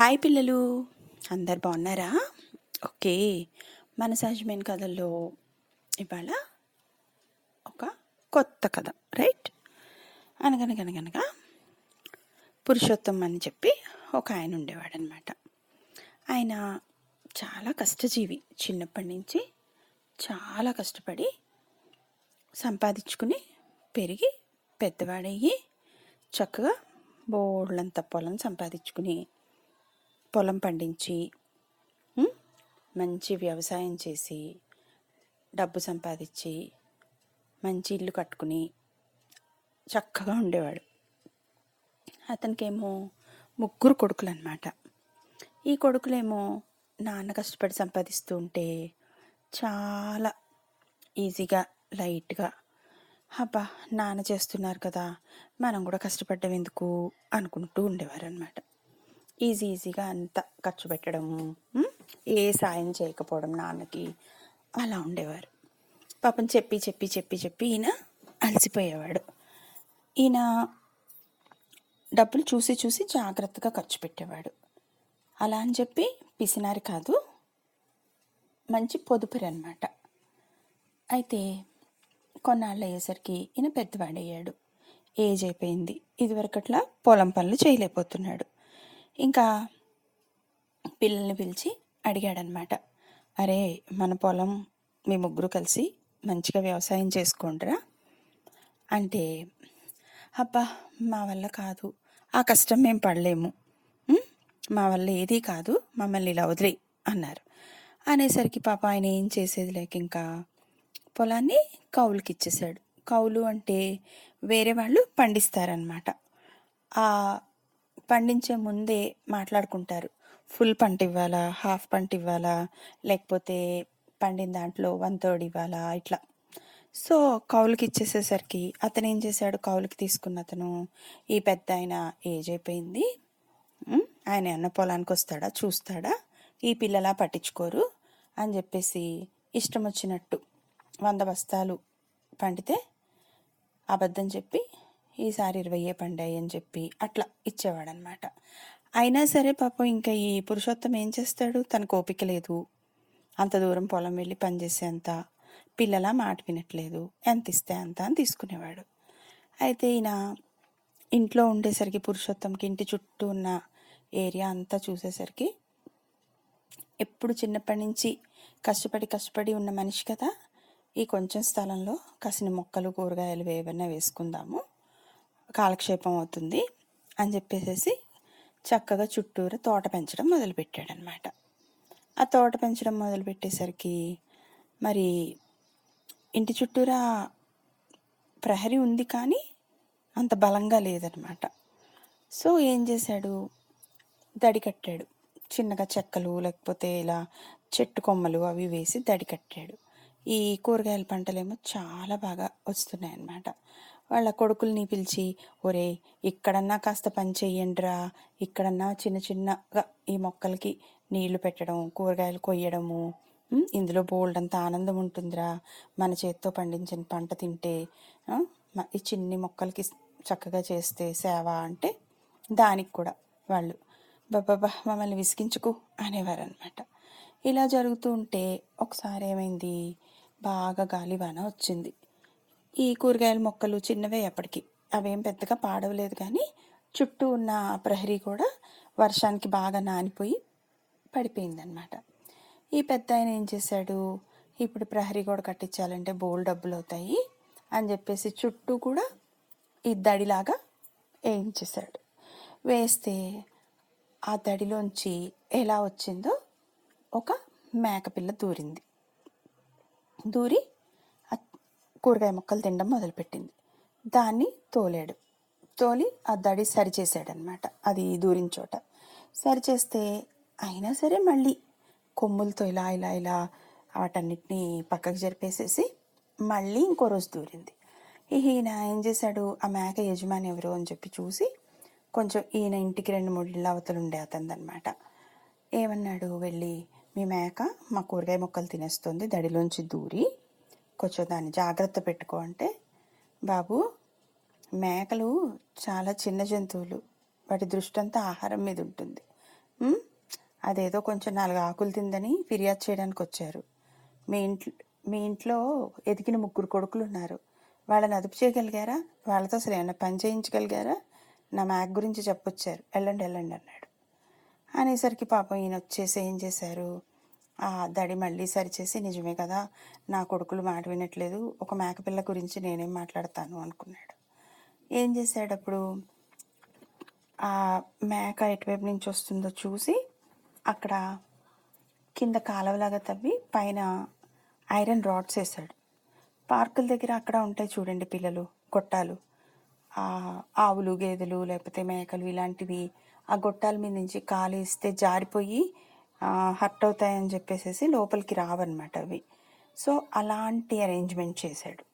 Hi పిల్లలు. అందరు బాగున్నారా? ఓకే. మన సహజమైన కథల్లో ఇవాళ ఒక కొత్త కథ రైట్? అనగనగనగనగా పురుషోత్తం అని చెప్పి ఒక ఆయన ఉండేవాడు అనమాట ఆయన చాలా కష్టజీవి. చిన్నప్పటి నుంచి చాలా కష్టపడి సంపాదించుకుని పెరిగి పెద్దవాడయ్యి చక్కగా బోళ్ళంత పొలం సంపాదించుకుని పొలం పండించి మంచి వ్యవసాయం చేసి డబ్బు సంపాదించి మంచి ఇల్లు కట్టుకుని చక్కగా ఉండేవాడు. అతనికేమో ముగ్గురు కొడుకులు అనమాట ఈ కొడుకులేమో నాన్న కష్టపడి సంపాదిస్తూ ఉంటే చాలా ఈజీగా లైట్గా అబ్బా నాన్న చేస్తున్నారు కదా మనం కూడా కష్టపడ్డం ఎందుకు? అనుకుంటూ ఉండేవారు అనమాట ఈజీ ఈజీగా అంత ఖర్చు పెట్టడం ఏ సాయం చేయకపోవడం నాన్నకి అలా ఉండేవారు. పాపం చెప్పి చెప్పి చెప్పి చెప్పి ఈయన అలసిపోయేవాడు. ఈయన డబ్బులు చూసి చూసి జాగ్రత్తగా ఖర్చు పెట్టేవాడు. అలా అని చెప్పి పిసినారి కాదు మంచి పొదుపురి అనమాట అయితే కొన్నాళ్ళు అయ్యేసరికి ఈయన పెద్దవాడయ్యాడు. ఏజ్ అయిపోయింది. ఇదివరకట్లా పొలం పనులు చేయలేకపోతున్నాడు. ఇంకా పిల్లల్ని పిలిచి అడిగాడనమాట. అరే మన పొలం మీ ముగ్గురు కలిసి మంచిగా వ్యవసాయం చేసుకోండిరా. అంటే అబ్బా మా వల్ల కాదు. ఆ కష్టం మేము పడలేము. మా వల్ల ఏదీ కాదు. మమ్మల్ని ఇలా వదిలే అన్నారు. అనేసరికి పాప ఆయన ఏం చేసేది లేక ఇంకా పొలాన్ని కౌలుకి ఇచ్చేసాడు కౌలు అంటే వేరే వాళ్ళు పండిస్తారనమాట. ఆ పండించే ముందే మాట్లాడుకుంటారు. ఫుల్ పంట ఇవ్వాలా? హాఫ్ పంట ఇవ్వాలా? లేకపోతే పండిన దాంట్లో వన్ థర్డ్ ఇవ్వాలా? ఇట్లా. సో కౌలుకి ఇచ్చేసేసరికి అతను ఏం చేశాడు? కౌలుకి తీసుకున్న అతను ఈ పెద్ద ఆయన ఏజ్ అయిపోయింది. ఆయన అన్న పొలానికి వస్తాడా? చూస్తాడా? ఈ పిల్లలా పట్టించుకోరు అని చెప్పేసి ఇష్టం వచ్చినట్టు వంద బస్తాలు పండితే అబద్ధం చెప్పి ఈసారి ఇరవయే పండాయి అని చెప్పి అట్లా ఇచ్చేవాడనమాట. అయినా సరే పాపం ఇంకా ఈ పురుషోత్తం ఏం చేస్తాడు? తనకు ఓపిక లేదు. అంత దూరం పొలం వెళ్ళి పనిచేసేంత పిల్లల మాట వినట్లేదు. ఎంత ఇస్తే అంత అని తీసుకునేవాడు. అయితే ఈయన ఇంట్లో ఉండేసరికి పురుషోత్తంకి ఇంటి చుట్టూ ఉన్న ఏరియా అంతా చూసేసరికి ఎప్పుడు చిన్నప్పటి నుంచి కష్టపడి కష్టపడి ఉన్న మనిషి కదా. ఈ కొంచెం స్థలంలో కాసిన మొక్కలు కూరగాయలు ఏవైనా వేసుకుందాము. కాలక్షేపం అవుతుంది అని చెప్పేసేసి చక్కగా చుట్టూరు తోట పెంచడం మొదలుపెట్టాడనమాట. ఆ తోట పెంచడం మొదలుపెట్టేసరికి మరి ఇంటి చుట్టూరా ప్రహరీ ఉంది కానీ అంత బలంగా లేదనమాట. సో ఏం చేశాడు? దడి కట్టాడు. చిన్నగా చెక్కలు లేకపోతే ఇలా చెట్టు కొమ్మలు అవి వేసి దడి కట్టాడు. ఈ కూరగాయల పంటలేమో చాలా బాగా వస్తున్నాయి అన్నమాట వాళ్ళ కొడుకుల్ని పిలిచి ఒరే ఇక్కడన్నా కాస్త పని చెయ్యండిరా. ఇక్కడన్నా చిన్న చిన్నగా ఈ మొక్కలకి నీళ్ళు పెట్టడం కూరగాయలు కొయ్యడము. ఇందులో బోల్డ్ అంత ఆనందం ఉంటుందిరా. మన చేత్తో పండించిన పంట తింటే ఈ చిన్ని మొక్కలకి చక్కగా చేస్తే సేవ అంటే దానికి కూడా వాళ్ళు బాబా మమ్మల్ని విసిగించుకు అనేవారు అనమాట ఇలా జరుగుతూ ఉంటే ఒకసారి ఏమైంది? బాగా గాలివాన వచ్చింది. ఈ కూరగాయల మొక్కలు చిన్నవే అప్పటికి. అవేం పెద్దగా పాడవలేదు కానీ చుట్టూ ఉన్న ప్రహరీ కూడా వర్షానికి బాగా నానిపోయి పడిపోయిందనమాట ఈ పెద్ద ఆయన ఏం చేశాడు? ఇప్పుడు ప్రహరీ కూడా కట్టించాలంటే బోల్ డబ్బులు అవుతాయి అని చెప్పేసి చుట్టూ కూడా ఈ దడిలాగా వేయించేశాడు. వేస్తే ఆ దడిలోంచి ఎలా వచ్చిందో ఒక మేకపిల్ల దూరింది. దూరి కూరగాయ మొక్కలు తినడం మొదలుపెట్టింది. దాన్ని తోలాడు. తోలి ఆ దడి సరిచేసాడనమాట అది దూరిన చోట. సరిచేస్తే అయినా సరే మళ్ళీ కొమ్ములతో ఇలా ఇలా ఇలా వాటన్నిటిని పక్కకు జరిపేసేసి మళ్ళీ ఇంకో రోజు దూరింది. ఈయన ఏం చేశాడు? ఆ మేక యజమాని ఎవరు అని చెప్పి చూసి కొంచెం ఈయన ఇంటికి రెండు మూడు ఇళ్ళ అవతలు ఉండే అతనిదనమాట ఏమన్నాడు? వెళ్ళి మీ మేక మా కూరగాయ మొక్కలు తినేస్తుంది. దడిలోంచి దూరి కొంచెం దాన్ని జాగ్రత్త పెట్టుకో అంటే బాబు మేకలు చాలా చిన్న జంతువులు. వాటి దృష్టి అంతా ఆహారం మీద ఉంటుంది. అదేదో కొంచెం నాలుగు ఆకులు తిందని ఫిర్యాదు చేయడానికి వచ్చారు. మీ ఇంట్లో మీ ఇంట్లో ఎదిగిన ముగ్గురు కొడుకులు ఉన్నారు. వాళ్ళని అదుపు చేయగలిగారా? వాళ్ళతో అసలు ఏమైనా పని చేయించగలిగారా? నా మ్యాక్ గురించి చెప్పొచ్చారు. వెళ్ళండి వెళ్ళండి అన్నాడు. అనేసరికి పాపం ఈయన వచ్చేసి ఏం చేశారు? దడి మళ్ళీ సరిచేసి నిజమే కదా నా కొడుకులు మాట వినట్లేదు. ఒక మేకపిల్ల గురించి నేనేం మాట్లాడతాను అనుకున్నాడు. ఏం చేశాడు అప్పుడు ఆ మేక ఎటువైపు నుంచి వస్తుందో చూసి అక్కడ కింద కాలువలాగా తవ్వి పైన ఐరన్ రాడ్స్ వేసాడు పార్కుల దగ్గర అక్కడ ఉంటాయి చూడండి పిల్లలు గొట్టాలు. ఆ ఆవులు గేదెలు లేకపోతే మేకలు ఇలాంటివి ఆ గొట్టాల మీద నుంచి కాలు వేస్తే జారిపోయి హర్ట్ అవుతాయని చెప్పేసి లోపలికి రావన్నమాట అవి. సో అలాంటి అరేంజ్మెంట్ చేశాడు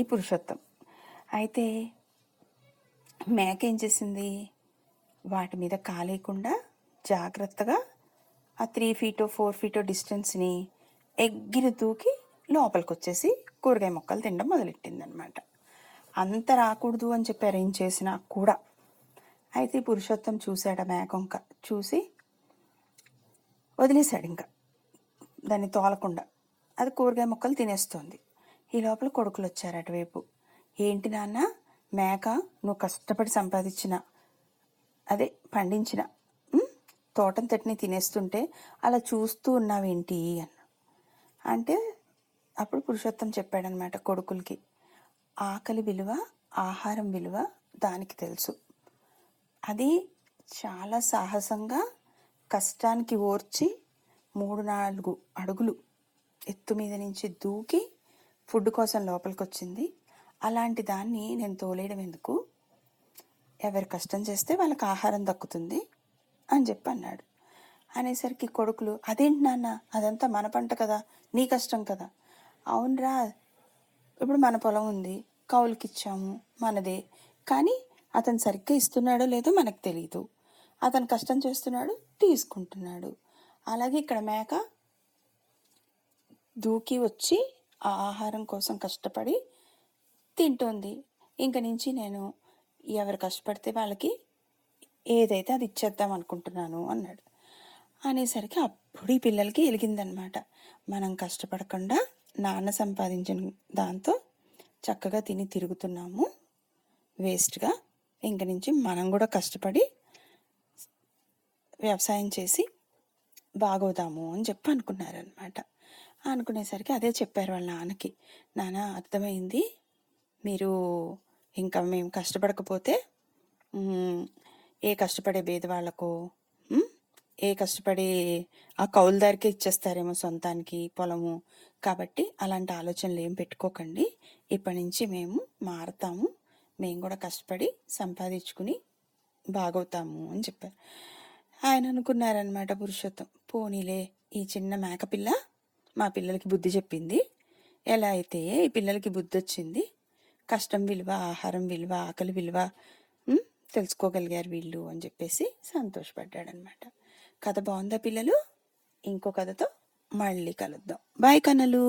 ఈ పురుషోత్తం. అయితే మేక ఏం చేసింది? వాటి మీద కాలేయకుండా జాగ్రత్తగా ఆ త్రీ ఫీటో ఫోర్ ఫీటో డిస్టెన్స్ని ఎగ్గిన దూకి లోపలికి వచ్చేసి కూరగాయ మొక్కలు తినడం మొదలెట్టింది అనమాట అంత రాకూడదు అని చెప్పి అరేంజ్ చేసినా కూడా. అయితే ఈ పురుషోత్తం చూశాడు ఆ మేకొంక చూసి వదిలేశాడు ఇంకా. దాన్ని తోలకుండా. అది కూరగాయ మొక్కలు తినేస్తోంది. ఈ లోపల కొడుకులు వచ్చారు అటువైపు. ఏంటి నాన్న మేక నువ్వు కష్టపడి సంపాదించిన అదే పండించిన తోటం తట్టిని తినేస్తుంటే అలా చూస్తూ ఉన్నావేంటి? అన్న అంటే అప్పుడు పురుషోత్తం చెప్పాడనమాట కొడుకులకి ఆకలి విలువ ఆహారం విలువ దానికి తెలుసు. అది చాలా సాహసంగా కష్టానికి ఓర్చి మూడు నాలుగు అడుగులు ఎత్తు మీద నుంచి దూకి ఫుడ్ కోసం లోపలికి వచ్చింది అలాంటి దాన్ని నేను తోలేయడం ఎందుకు? ఎవరు కష్టం చేస్తే వాళ్ళకి ఆహారం దక్కుతుంది అని చెప్పి అన్నాడు. అనేసరికి కొడుకులు అదేంటి నాన్న? అదంతా మన పంట కదా నీ కష్టం కదా. అవునరా ఇప్పుడు మన పొలం ఉంది కౌలుకిచ్చాము మనదే. కానీ అతను సరిగ్గా ఇస్తున్నాడో లేదో మనకు తెలియదు అతను కష్టం చేస్తున్నాడు తీసుకుంటున్నాడు. అలాగే ఇక్కడ మేక దూకి వచ్చి ఆ ఆహారం కోసం కష్టపడి తింటోంది. ఇంక నుంచి నేను ఎవరు కష్టపడితే వాళ్ళకి ఏదైతే అది ఇచ్చేద్దాం అనుకుంటున్నాను అన్నాడు. అనేసరికి అప్పుడు ఈ పిల్లలకి వెలిగిందనమాట మనం కష్టపడకుండా నాన్న సంపాదించిన దాంతో చక్కగా తిని తిరుగుతున్నాము. వేస్ట్గా ఇంక నుంచి మనం కూడా కష్టపడి వ్యవసాయం చేసి బాగోదాము అని చెప్పి అనుకున్నారనమాట అనుకునేసరికి అదే చెప్పారు వాళ్ళ నాన్నకి నాన్న అర్థమైంది. మీరు ఇంకా మేము కష్టపడకపోతే ఏ కష్టపడే భేదవాళ్ళకు ఏ కష్టపడే ఆ కౌలుదారికే ఇచ్చేస్తారేమో సొంతానికి పొలము. కాబట్టి అలాంటి ఆలోచనలు ఏం పెట్టుకోకండి. ఇప్పటి నుంచి మేము మారతాము. మేము కూడా కష్టపడి సంపాదించుకుని బాగవుతాము అని చెప్పారు. ఆయన అనుకున్నారనమాట పురుషోత్తం. పోనీలే ఈ చిన్న మేకపిల్ల మా పిల్లలకి బుద్ధి చెప్పింది. ఎలా అయితే ఈ పిల్లలకి బుద్ధి వచ్చింది కష్టం విలువ ఆహారం విలువ ఆకలి విలువ తెలుసుకోగలిగారు వీళ్ళు అని చెప్పేసి సంతోషపడ్డాడనమాట కథ బాగుందా పిల్లలు? ఇంకో కథతో మళ్ళీ కలుద్దాం. బాయ్ కన్నలు.